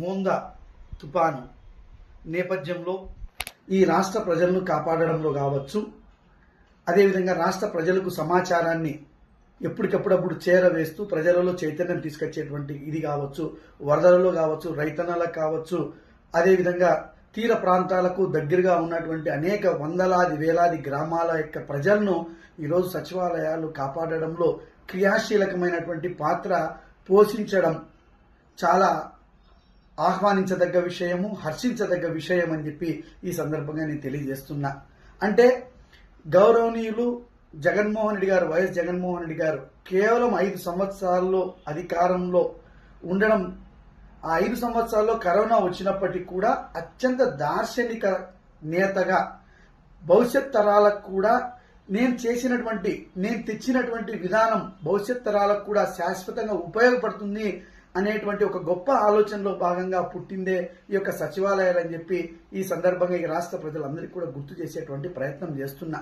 మోందా తుపాను నేపథ్యంలో ఈ రాష్ట్ర ప్రజలను కాపాడడంలో కావచ్చు. అదేవిధంగా రాష్ట్ర ప్రజలకు సమాచారాన్ని ఎప్పటికప్పుడప్పుడు చేరవేస్తూ ప్రజలలో చైతన్యం తీసుకొచ్చేటువంటి ఇది కావచ్చు వరదలలో కావచ్చు రైతన్నలకు కావచ్చు అదేవిధంగా తీర ప్రాంతాలకు దగ్గరగా ఉన్నటువంటి అనేక వందలాది వేలాది గ్రామాల యొక్క ప్రజలను ఈరోజు సచివాలయాలు కాపాడడంలో క్రియాశీలకమైనటువంటి పాత్ర పోషించడం చాలా ఆహ్వానించదగ్గ విషయము హర్షించదగ్గ విషయం అని చెప్పి ఈ సందర్భంగా నేను తెలియజేస్తున్నా. అంటే గౌరవనీయులు జగన్మోహన్ రెడ్డి గారు వైఎస్ జగన్మోహన్ రెడ్డి గారు కేవలం ఐదు సంవత్సరాల్లో అధికారంలో ఉండడం ఆ ఐదు సంవత్సరాల్లో కరోనా వచ్చినప్పటికీ కూడా అత్యంత దార్శనిక నేతగా భవిష్యత్ తరాలకు కూడా నేను చేసినటువంటి నేను తెచ్చినటువంటి విధానం భవిష్యత్ తరాలకు కూడా శాశ్వతంగా ఉపయోగపడుతుంది అనేటువంటి ఒక గొప్ప ఆలోచనలో భాగంగా పుట్టిందే ఈ యొక్క సచివాలయాలు అని చెప్పి ఈ సందర్భంగా ఈ రాష్ట్ర ప్రజలందరికీ కూడా గుర్తు చేసేటువంటి ప్రయత్నం చేస్తున్నా.